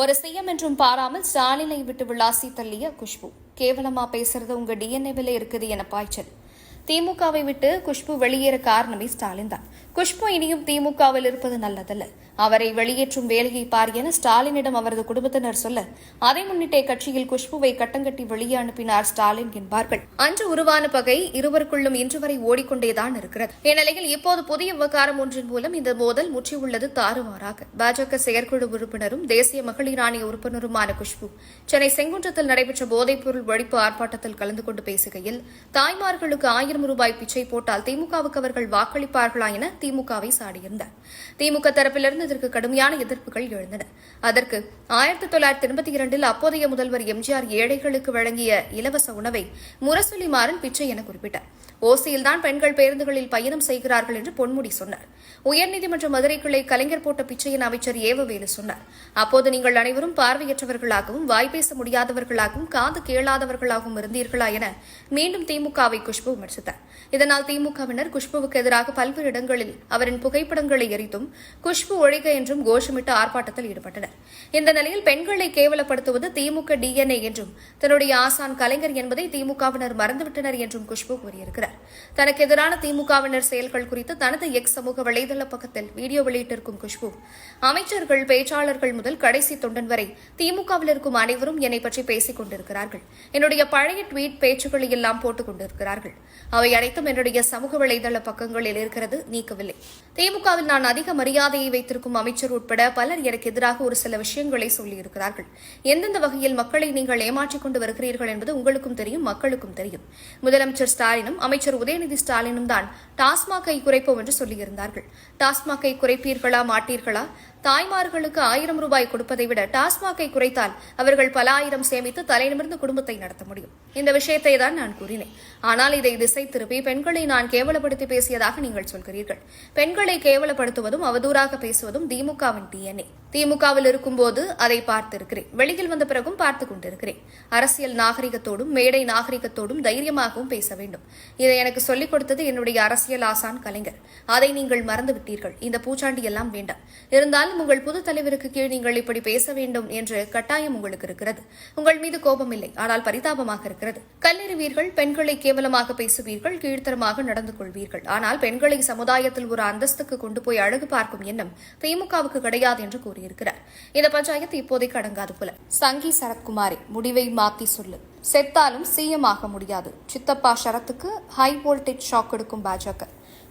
ஒரு சிஎம் என்றும் பாராமல் ஸ்டாலினை விட்டு விளாசி தள்ளிய குஷ்பு. கேவலமா பேசுறது உங்க டிஎன்ஏவில் இருக்குது என பாய்ச்சல். திமுகவை விட்டு குஷ்பு வெளியேற காரணமே ஸ்டாலின் தான். குஷ்பு இனியும் திமுகவில் இருப்பது நல்லதல்ல. அவரை வெளியேற்றும் வேலையை பார் என ஸ்டாலினிடம் அவரது குடும்பத்தினர் சொல்ல அதை முன்னிட்டே கட்சியில் குஷ்புவை கட்டங்கட்டி வெளியே அனுப்பினார் ஸ்டாலின் என்பார்கள். அன்று உருவான பகை இருவருக்குள்ளும் இன்று வரை ஓடிக்கொண்டேதான் இருக்கிறது. இந்நிலையில் இப்போது புதிய விவகாரம் ஒன்றின் மூலம் இந்த மோதல் முற்றியுள்ளது தாறுமாறாக. பாஜக செயற்குழு உறுப்பினரும் தேசிய மகளிர் ஆணைய உறுப்பினருமான குஷ்பு சென்னை செங்குன்றத்தில் நடைபெற்ற போதைப்பொருள் ஒழிப்பு ஆர்ப்பாட்டத்தில் கலந்து கொண்டு பேசுகையில் தாய்மார்களுக்கு ஆயிரம் ஆயிரம் ரூபாய் பிச்சை போட்டால் திமுகவுக்கு அவர்கள் வாக்களிப்பார்களா என திமுகவை சாடியிருந்தார் திமுக தரப்பிலிருந்து இதற்கு கடுமையான எதிர்ப்புகள் எழுந்தன. அதற்கு ஆயிரத்தி தொள்ளாயிரத்தி எண்பத்தி இரண்டில் அப்போதைய முதல்வர் எம்ஜிஆர் ஏழைகளுக்கு வழங்கிய இலவச உணவை முரசொலி மாறன் பிச்சை என குறிப்பிட்டார். ஓசியில்தான் பெண்கள் பேருந்துகளில் பயணம் செய்கிறார்கள் என்று பொன்முடி சொன்னார். உயர்நீதிமன்ற மதுரை கிளை கலைஞர் போட்ட பிச்சையின் அமைச்சர் ஏவவேலு சொன்னார். அப்போது நீங்கள் அனைவரும் பார்வையற்றவர்களாகவும் வாய்ப்பேச முடியாதவர்களாகவும் காது கேளாதவர்களாகவும் இருந்தீர்களா என மீண்டும் திமுகவை குஷ்பு விமர்சித்தார். இதனால் திமுகவினர் குஷ்புவுக்கு எதிராக பல்வேறு இடங்களில் அவரின் புகைப்படங்களை எரித்தும் குஷ்பு ஒழிக என்றும் கோஷமிட்டு ஆர்ப்பாட்டத்தில் ஈடுபட்டனர். இந்த நிலையில் பெண்களை கேவலப்படுத்துவது திமுக டிஎன்ஏ என்றும் தன்னுடைய ஆசான் கலைஞர் என்பதை திமுகவினர் மறந்துவிட்டனர் என்றும் குஷ்பு கூறியிருக்கிறார். தனக்கு எதிரான திமுகவினர் செயல்கள் குறித்து தனது எக்ஸ் சமூக வலைதள பக்கத்தில் வீடியோ வெளியிட்டிருக்கும் குஷ்பு அமைச்சர்கள் பேச்சாளர்கள் முதல் கடைசி தொண்டன் வரை திமுகவில் இருக்கும் அனைவரும் என்னை பற்றி பேசிக் கொண்டிருக்கிறார்கள். என்னுடைய பழைய ட்வீட் பேச்சுக்களை எல்லாம் போட்டுக் கொண்டிருக்கிறார்கள். அவை அனைத்தும் என்னுடைய சமூக வலைதள பக்கங்களில் இருக்கிறது. நீக்கவில்லை. திமுகவில் நான் அதிக மரியாதையை வைத்திருக்கும் அமைச்சர் உட்பட பலர் எனக்கு எதிராக ஒரு சில விஷயங்களை சொல்லியிருக்கிறார்கள். எந்தெந்த வகையில் மக்களை நீங்கள் ஏமாற்றிக் கொண்டு வருகிறீர்கள் என்பது உங்களுக்கும் தெரியும் மக்களுக்கும் தெரியும். முதலமைச்சர் ஸ்டாலினும் அமைச்சர் உதயநிதி ஸ்டாலினும் தான் டாஸ்மாகை குறைப்போம் என்று சொல்லியிருந்தார்கள். டாஸ்மாகை குறைப்பீர்களா மாட்டீர்களா? தாய்மார்களுக்கு ஆயிரம் ரூபாய் கொடுப்பதை விட டாஸ்மாகை குறைத்தால் அவர்கள் பல ஆயிரம் சேமித்து தலைநிமிர்ந்து குடும்பத்தை நடத்த முடியும். இந்த விஷயத்தை தான் நான் கூறினேன். ஆனால் இதை திசை திசை திருப்பி பெண்களை நான் கேவலப்படுத்தி பேசியதாக நீங்கள் சொல்கிறீர்கள். பெண்களை கேவலப்படுத்துவதும் அவதூறாக பேசுவதும் திமுகவின் டிஎன்ஏ திமுகவில் இருக்கும்போது அதை பார்த்திருக்கிறேன். வெளியில் வந்த பிறகும் பார்த்துக் கொண்டிருக்கிறேன். அரசியல் நாகரிகத்தோடும் மேடை நாகரிகத்தோடும் தைரியமாகவும் பேச வேண்டும். இதை எனக்கு சொல்லிக் கொடுத்தது என்னுடைய அரசியல் ஆசான் கலைஞர். அதை நீங்கள் மறந்துவிட்டீர்கள். இந்த பூச்சாண்டி எல்லாம் வேண்டாம். இருந்தாலும் உங்கள் புது தலைவருக்கு கீழ் நீங்கள் இப்படி பேச வேண்டும் என்று கட்டாயம் உங்களுக்கு இருக்கிறது. உங்கள் மீது கோபம் இல்லை ஆனால் பரிதாபமாக இருக்கிறது. கல்லெறிவீர்கள் பெண்களை கேவலமாக பேசுவீர்கள். கீழ்த்தரமாக நடந்து கொள்வீர்கள். ஆனால் பெண்களை சமுதாயத்தில் ஒரு அந்தஸ்துக்கு கொண்டு போய் அழகு பார்க்கும் எண்ணம் திமுகவுக்கு கிடையாது என்று கூறியிருக்கிறார். இந்த பஞ்சாயத்து இப்போதைக்கு அடங்காது போல. சங்கி சரத்குமாரி முடிவை மாத்தி சொல்லு. செத்தாலும் சிஎம் ஆக முடியாது. சித்தப்பா சரத்துக்கு ஹை வோல்டேஜ் ஷாக் எடுக்கும் பாஜக.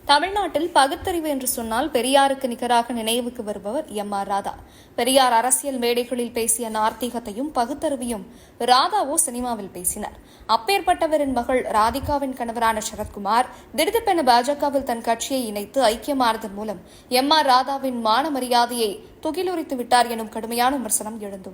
தமிழ்நாட்டில் பகுத்தறிவு என்று சொன்னால் பெரியாருக்கு நிகராக நினைவுக்கு வருபவர் எம் ஆர் ராதா. பெரியார் அரசியல் மேடைகளில் பேசிய நார்த்திகத்தையும் பகுத்தறிவையும் ராதாவோ சினிமாவில் பேசினார். அப்பேற்பட்டவரின் மகள் ராதிகாவின் கணவரான சரத்குமார் திடுதிப்பென பாஜகவில் தன் கட்சியை இணைத்து ஐக்கியமானதன் மூலம் எம் ஆர் ராதாவின் மான மரியாதையை துகிலுரித்து விட்டார் எனும் கடுமையான விமர்சனம் எழுந்துள்ளது.